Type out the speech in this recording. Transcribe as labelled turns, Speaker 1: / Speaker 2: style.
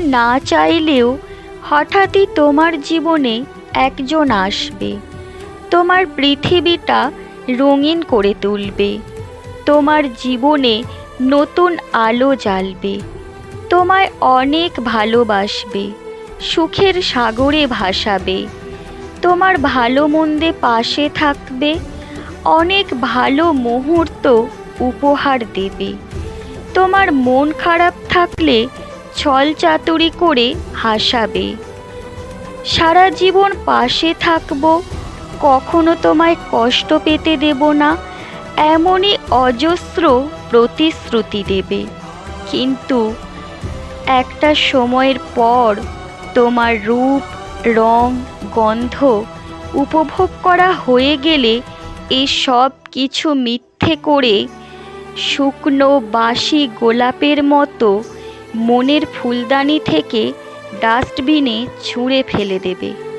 Speaker 1: না চাইলেও হঠাৎই তোমার জীবনে একজন আসবে। তোমার পৃথিবীটা রঙিন করে তুলবে। তোমার জীবনে নতুন আলো জ্বালবে। তোমায় অনেক ভালোবাসবে। সুখের সাগরে ভাসাবে। তোমার ভালো মন্দে পাশে থাকবে। অনেক ভালো মুহূর্ত উপহার দেবে। তোমার মন খারাপ থাকলে ছল চাতুরি করে হাসাবে। সারা জীবন পাশে থাকব, কখনো তোমায় কষ্ট পেতে দেব না, এমনই অজস্র প্রতিশ্রুতি দেবে। কিন্তু একটা সময়ের পর তোমার রূপ, রং, গন্ধ উপভোগ করা হয়ে গেলে এই সব কিছু মিথ্যে করে শুকনো বাসি গোলাপের মতো মনের ফুলদানি থেকে ডাস্টবিনে ছুঁড়ে ফেলে দেবে।